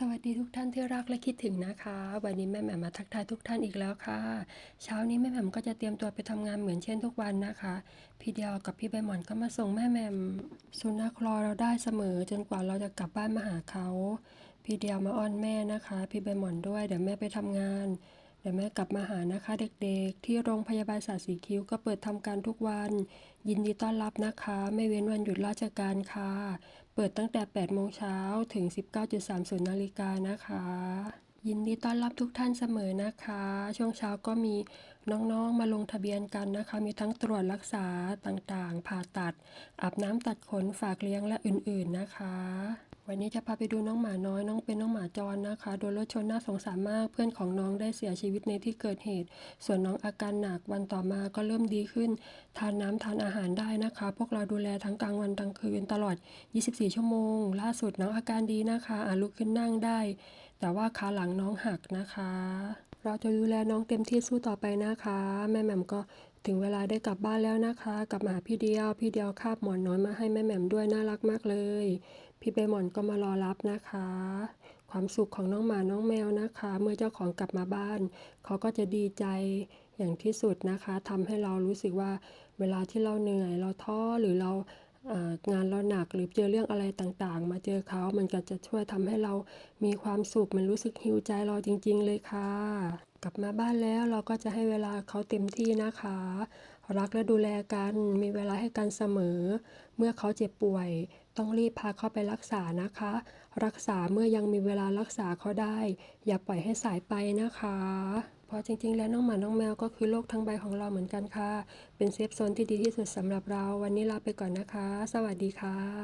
สวัสดีทุกท่านที่รักและคิดถึงนะคะ วันนี้แม่แหม่มมาทักทายทุกท่านอีกแล้วค่ะ เช้านี้แม่แหม่มก็จะเตรียมตัวไปทำงานเหมือนเช่นทุกวันนะคะ พี่เดียวกับพี่ใบหมอนก็มาส่งแม่แหม่มสุนัขรอเราได้เสมอ จนกว่าเราจะกลับบ้านมาหาเขา พี่เดียวมาอ้อนแม่นะคะ พี่ใบหมอนด้วยเดี๋ยวแม่ไปทำงาน เดี๋ยวแม่กลับมาหานะคะเด็กๆ ที่โรงพยาบาลศาสตร์สีคิ้วก็เปิดทำการทุกวัน ยินดีต้อนรับนะคะ ไม่เว้นวันหยุดราชการค่ะ เปิดตั้งแต่ 8 โมงเช้าถึง 19.30 นาฬิกานะคะ ยินดีต้อนรับทุกท่านเสมอนะคะ ช่วงเช้าก็มีน้องๆ มาลงทะเบียนกันนะคะ มีทั้งตรวจรักษาต่างๆ ผ่าตัด อาบน้ำตัดขนฝากเลี้ยงและอื่นๆนะคะ วันนี้จะพาไปดูน้องหมาน้อยน้องเป็นน้องหมาจรนะคะ โดนรถชนน่าสงสารมาก เพื่อนของน้องได้เสียชีวิตในที่เกิดเหตุ ส่วนน้องอาการหนักวันต่อมาก็เริ่มดีขึ้น ทานน้ำทานอาหารได้นะคะ พวกเราดูแลทั้งกลางวันกลางคืนตลอด 24 ชั่วโมง ล่าสุดน้องอาการดีนะคะอาลุกขึ้นนั่งได้ แต่ว่าขาหลังน้องหักนะคะ เราจะดูแลน้องเต็มที่สู้ต่อไปนะคะ แม่แหม่มก็ถึงเวลาได้กลับบ้านแล้วนะคะ กลับมาหาพี่เดียว พี่เดียวคาบหมอนน้อยมาให้แม่แหม่มด้วยน่ารักมากเลย พี่ใบหมอนก็มารอรับนะคะ ความสุขของน้องหมาน้องแมวนะคะ เมื่อเจ้าของกลับมาบ้าน เขาก็จะดีใจอย่างที่สุดนะคะทำให้เรารู้สึกว่าเวลาที่เราเหนื่อย เราท้อหรือเรางานเราหนักหรือเจอเรื่องอะไรต่างๆ มาเจอเขามันก็จะช่วยทำให้เรามีความสุขมันรู้สึกฮิวใจเราจริง ๆ เลยค่ะ กลับมาบ้านแล้วเราก็จะให้เวลาเขาเต็มที่นะคะ รักและดูแลกันมีเวลาให้กันเสมอ เมื่อเขาเจ็บป่วย ต้องรีบพาเขาไปรักษานะคะ รักษาเมื่อยังมีเวลารักษาเขาได้ อย่าปล่อยให้สายไปนะคะเพราะจริงๆ แล้วน้องหมา น้องแมวก็คือโลกทั้งใบของเราเหมือนกันค่ะ เป็นเซฟโซนที่ดีที่สุดสำหรับเรา วันนี้ลาไปก่อนนะคะ สวัสดีค่ะ